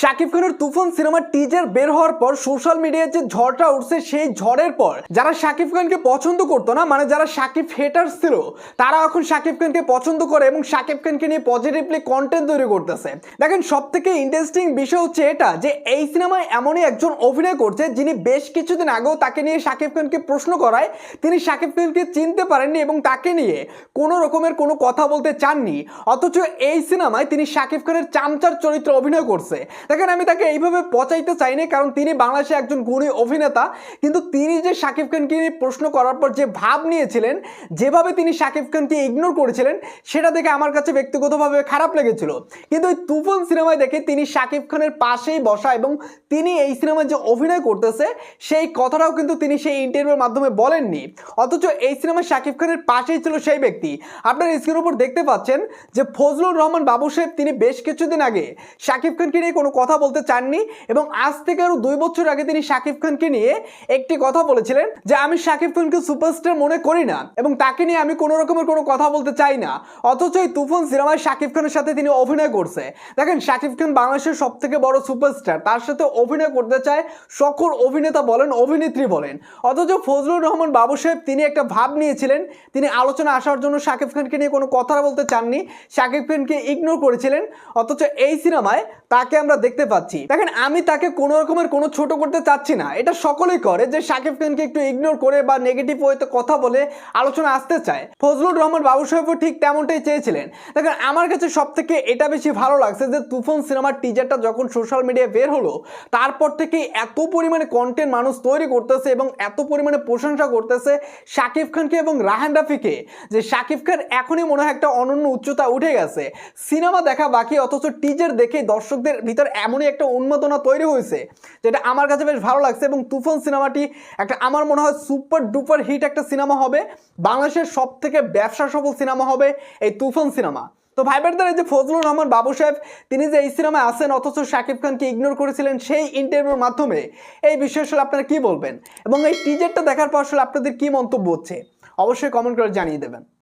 শাকিব খানের তুফান সিনেমার টিজার বের হওয়ার পর সোশ্যাল মিডিয়ায় যে ঝড়টা উঠছে, সেই ঝড়ের পর যারা শাকিব খানকে পছন্দ করতো না মানে যারা শাকিব হেটার্স ছিল, তারা এখন শাকিব খানকে পছন্দ করে এবং শাকিব খানকে নিয়ে পজিটিভলি কন্টেন্ট তৈরি করতেছে। দেখেন সব থেকে ইন্টারেস্টিং বিষয় হচ্ছে এটা, যে এই সিনেমায় এমনই একজন অভিনয় করছে, যিনি বেশ কিছুদিন আগেও তাকে নিয়ে শাকিব খানকে প্রশ্ন করায়। তিনি শাকিব খানকে চিনতে পারেননি এবং তাকে নিয়ে কোনো রকমের কোনো কথা বলতে চাননি। অথচ এই সিনেমায় তিনি শাকিব খানের চামচার চরিত্রে অভিনয় করছে। দেখেন, আমি তাকে এইভাবে পচাইতে চাইনি কারণ তিনি বাংলাদেশে একজন গুণী অভিনেতা। কিন্তু তিনি যে শাকিব খানকে প্রশ্ন করার পর যে ভাব নিয়েছিলেন, যেভাবে তিনি শাকিব খানকে ইগনোর করেছিলেন, সেটা দেখে আমার কাছে ব্যক্তিগতভাবে খারাপ লেগেছিল। কিন্তু ওই তুফান সিনেমায় দেখে তিনি শাকিব খানের পাশেই বসা এবং তিনি এই সিনেমায় যে অভিনয় করতেছে, সেই কথাটাও কিন্তু তিনি সেই ইন্টারভিউর মাধ্যমে বলেননি। অথচ এই সিনেমায় শাকিব খানের পাশেই ছিল সেই ব্যক্তি। আপনার স্ক্রিনের উপর দেখতে পাচ্ছেন যে ফজলুর রহমান বাবু সাহেব, তিনি বেশ কিছুদিন আগে শাকিব খানকে নিয়ে কোনো কথা বলতে চাননি এবং আজ থেকে আরও দুই বছর আগে তিনি শাকিব খানকে নিয়ে একটি কথা বলেছিলেন যে আমি শাকিব খানকে সুপারস্টার মনে করি না এবং তাকে নিয়ে আমি কোনো রকমের কোনো কথা বলতে চাই না। অথচ এই তুফান সিনেমায় শাকিব খানের সাথে তিনি অভিনয় করছে। দেখেন, শাকিব খান বাংলাদেশের সব থেকে বড় সুপারস্টার। তার সাথে অভিনয় করতে চায় সকল অভিনেতা বলেন, অভিনেত্রী বলেন। অথচ ফজলুর রহমান বাবু সাহেব তিনি একটা ভাব নিয়েছিলেন। তিনি আলোচনা আসার জন্য শাকিব খানকে নিয়ে কোনো কথা বলতে চাননি। শাকিব খানকে ইগনোর করেছিলেন। অথচ এই সিনেমায় তাকে আমরা দেখতে পাচ্ছি। দেখেন, আমি তাকে কোনো রকমের কোনো ছোট করতে চাচ্ছি না। এটা সকলেই করে যে শাকিব খানকে একটু ইগনোর করে বা নেগেটিভ ওয়েতে কথা বলে আলোচনা আসতে চায়। ফজলুর রহমান বাবু সাহেবও ঠিক তেমনটাই চেয়েছিলেন। দেখেন, আমার কাছে সব থেকে এটা বেশি ভালো লাগছে যে তুফান সিনেমার টিজারটা যখন সোশ্যাল মিডিয়ায় বের হলো, তারপর থেকে এত পরিমাণে কন্টেন্ট মানুষ তৈরি করতেছে এবং এত পরিমাণে প্রশংসা করতেছে শাকিব খানকে এবং রাহান রাফিকে যে শাকিব খান এখনই মনে হয় একটা অনন্য উচ্চতা উঠে গেছে। সিনেমা দেখা বাকি, অথচ টিজার দেখে দর্শকদের ভিতর এমনই একটা উন্মাদনা তৈরি হয়েছে যেটা আমার কাছে বেশ ভালো লাগছে এবং তুফান সিনেমাটি একটা আমার মনে হয় সুপার ডুপার হিট একটা সিনেমা হবে। বাংলাদেশের সব থেকে ব্যবসা সফল সিনেমা হবে এই তুফান সিনেমা। তো ভাইবারদের যে ফজলুর রহমান বাবু সাহেব, তিনি যে এই সিনেমায় আসেন অথচ শাকিব খানকে ইগনোর করেছিলেন সেই ইন্টারভিউর মাধ্যমে, এই বিষয়ে আসলে আপনারা কী বলবেন? এবং এই টিজারটা দেখার পর আসলে আপনাদের কি মন্তব্য হচ্ছে? অবশ্যই কমেন্ট করে জানিয়ে দেবেন।